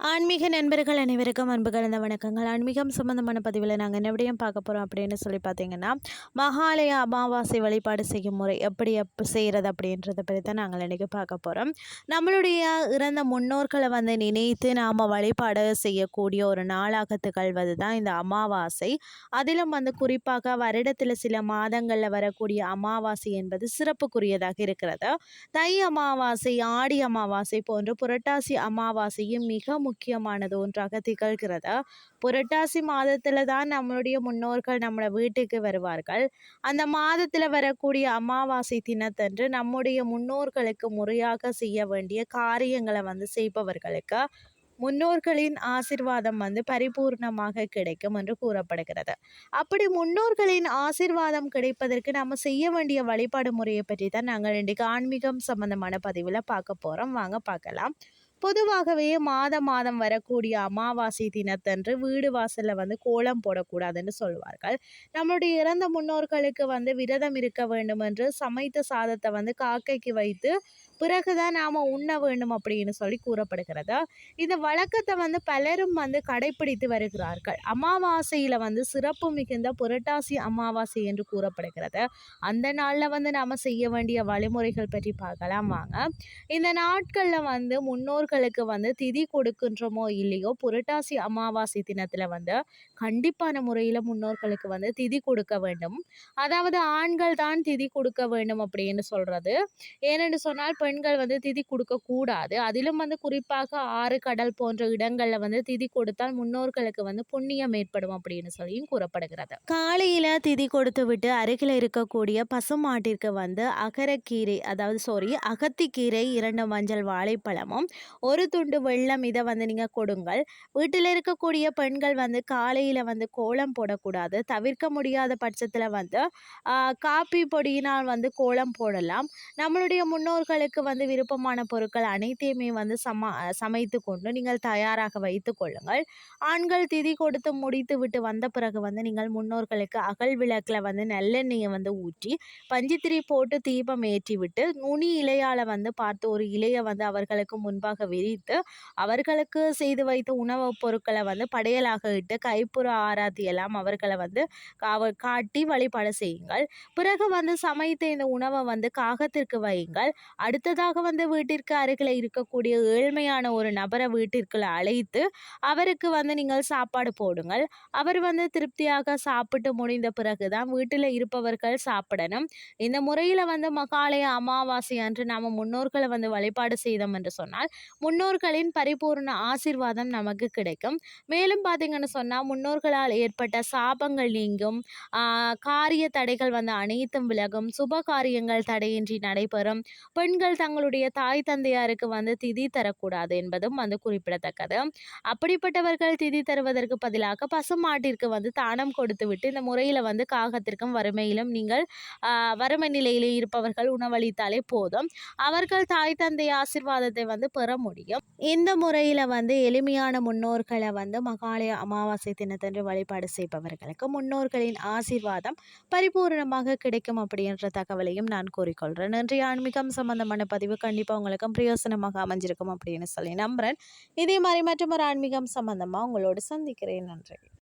ஆன்மீக நண்பர்கள் அனைவருக்கும் அன்பு கலந்த வணக்கங்கள். ஆன்மீகம் சம்பந்தமான பதிவில் நாங்கள் என்ன பார்க்க போகிறோம் அப்படின்னு சொல்லி பார்த்தீங்கன்னா மகாலய அமாவாசை வழிபாடு செய்யும் முறை எப்படி எப் செய்கிறது அப்படின்றத பற்றி தான் நாங்கள் இன்றைக்கி பார்க்க போகிறோம் நம்மளுடைய இறந்த முன்னோர்களை வந்து நினைத்து நாம் வழிபாடு செய்யக்கூடிய ஒரு நாளாக திகழ்வது தான் இந்த அமாவாசை. அதிலும் வந்து குறிப்பாக வருடத்தில் சில மாதங்களில் வரக்கூடிய அமாவாசை என்பது சிறப்புக்குரியதாக இருக்கிறது. தை அமாவாசை ஆடி அமாவாசை போன்ற புரட்டாசி அமாவாசையும் மிக முக்கியமானது ஒன்றாக திகழ்கிறது? புரட்டாசி மாதத்தில் தான் நம்மளுடைய முன்னோர்கள் நம்மளை வீட்டுக்கு வருவார்கள். அந்த மாதத்தில் வரக்கூடிய அமாவாசை தினத்தன்று நம்முடைய முன்னோர்களுக்கு முறையாக செய்ய வேண்டிய காரியங்களை வந்து செய்பவர்களுக்கு முன்னோர்களின் ஆசிர்வாதம் வந்து பரிபூர்ணமாக கிடைக்கும் என்று கூறப்படுகிறது. அப்படி முன்னோர்களின் ஆசிர்வாதம் கிடைப்பதற்கு நம்ம செய்ய வேண்டிய வழிபாடு முறையை பற்றி தான் நாங்கள் இன்றைக்கு ஆன்மீகம் சம்பந்தமான பதிவில் பார்க்க போகிறோம் வாங்க பார்க்கலாம். பொதுவாகவே மாதம் மாதம் வரக்கூடிய அமாவாசை தினத்தன்று வீடு வாசலில் வந்து கோலம் போடக்கூடாதுன்னு சொல்லுவார்கள். நம்மளுடைய இறந்த முன்னோர்களுக்கு வந்து விரதம் இருக்க வேண்டும் என்று சமைத்த சாதத்தை வந்து காக்கைக்கு வைத்து பிறகுதான் நாம் உண்ண வேண்டும் அப்படின்னு சொல்லி கூறப்படுகிறது. இந்த வழக்கத்தை வந்து பலரும் வந்து கடைபிடித்து வருகிறார்கள். அமாவாசையில் வந்து சிறப்பு மிகுந்த புரட்டாசி அமாவாசை என்று கூறப்படுகிறது. அந்த நாளில் வந்து நாம் செய்ய வேண்டிய வழிமுறைகள் பற்றி பார்க்கலாம் வாங்க. இந்த நாட்களில் வந்து முன்னோர்களுக்கு வந்து திதி கொடுக்கின்றோமோ இல்லையோ புரட்டாசி அமாவாசை தினத்தில் வந்து கண்டிப்பான முறையில் முன்னோர்களுக்கு வந்து திதி கொடுக்க வேண்டும். அதாவது ஆண்கள் தான் திதி கொடுக்க வேண்டும் அப்படின்னு சொல்கிறது ஏனென்று சொன்னால் பெண்கள் வந்து திதி கொடுக்கக்கூடாது அதிலும் வந்து குறிப்பாக ஆறு கடல் போன்ற இடங்களில் வந்து திதி கொடுத்தால் முன்னோர்களுக்கு வந்து புண்ணியம் ஏற்படும் அப்படின்னு சொல்லியும் கூறப்படுகிறது. காலையில் திதி கொடுத்து விட்டு அருகில் இருக்கக்கூடிய பசுமாட்டிற்கு வந்து அகரக்கீரை அதாவது சாரி அகத்திக்கீரை இரண்டு மஞ்சள் வாழைப்பழமும் ஒரு துண்டு வெள்ளம் இதை வந்து நீங்கள் கொடுங்கள். வீட்டில் இருக்கக்கூடிய பெண்கள் வந்து காலையில் வந்து கோலம் போடக்கூடாது. தவிர்க்க முடியாத பட்சத்தில் வந்து காப்பி பொடியினால் வந்து கோலம் போடலாம். நம்மளுடைய முன்னோர்களுக்கு வந்து விருப்பமான பொருட்கள் அனைத்தையுமே வந்து சமா சமைத்து கொண்டு நீங்கள் தயாராக வைத்து கொள்ளுங்கள். ஆண்கள் திதி கொடுத்து முடித்து விட்டு வந்த பிறகு வந்து நீங்கள் முன்னோர்களுக்கு அகல் விளக்கில் வந்து நல்லெண்ணெயை வந்து ஊற்றி பஞ்சித்திரி போட்டு தீபம் ஏற்றி விட்டு நுனி இலையால் வந்து பார்த்து ஒரு இலையை வந்து அவர்களுக்கு முன்பாக விரித்து அவர்களுக்கு செய்து வைத்த உணவுப் பொருட்களை வந்து படையலாக இட்டு கைப்புற ஆராத்தி எல்லாம் அவர்களை வந்து காட்டி வழிபாடு செய்யுங்கள். பிறகு வந்து சமைத்த இந்த உணவை வந்து காகத்திற்கு வையுங்கள். அடுத்ததாக வந்து வீட்டிற்கு அருகில் இருக்கக்கூடிய ஏழ்மையான ஒரு நபரை வீட்டிற்குள்ள அழைத்து அவருக்கு வந்து நீங்கள் சாப்பாடு போடுங்கள். அவர் வந்து திருப்தியாக சாப்பிட்டு முடிந்த பிறகு தான் வீட்டில் இருப்பவர்கள் சாப்பிடணும். இந்த முறையில் வந்து மகாலய அமாவாசை அன்று நாம் முன்னோர்களை வந்து வழிபாடு செய்தோம் என்று சொன்னால் முன்னோர்களின் பரிபூர்ண ஆசிர்வாதம் நமக்கு கிடைக்கும். மேலும் பார்த்தீங்கன்னு சொன்னால் முன்னோர்களால் ஏற்பட்ட சாபங்கள் நீங்கும். காரிய தடைகள் வந்து அனைத்தும் விலகும். சுப காரியங்கள் தடையின்றி நடைபெறும். பெண்கள் தங்களுடைய தாய் தந்தையாருக்கு வந்து திதி தரக்கூடாது என்பதும் வந்து குறிப்பிடத்தக்கது. அப்படிப்பட்டவர்கள் திதி தருவதற்கு பதிலாக பசுமாட்டிற்கு வந்து தானம் கொடுத்து விட்டு இந்த முறையில் வந்து காகத்திற்கும் வறுமையிலும் நீங்கள் வறுமை நிலையிலே இருப்பவர்கள் உணவளித்தாலே போதும். அவர்கள் தாய் தந்தை ஆசிர்வாதத்தை வந்து பெற முடியும் இந்த முறையில் வந்து எளிமையான முன்னோர்களை வந்து மகாலய அமாவாசை தினத்தன்று வழிபாடு செய்பவர்களுக்கு முன்னோர்களின் ஆசிர்வாதம் பரிபூர்ணமாக கிடைக்கும் அப்படின்ற தகவலையும் நான் கூறிக்கொள்கிறேன் நன்றி ஆன்மீகம் சம்பந்தமான பதிவு கண்டிப்பாக உங்களுக்கும் பிரயோசனமாக அமைஞ்சிருக்கும் அப்படின்னு சொல்லி நம்புகிறேன் இதே மாதிரி மற்றும் ஒரு ஆன்மீகம் சம்மந்தமாக உங்களோடு சந்திக்கிறேன். நன்றி.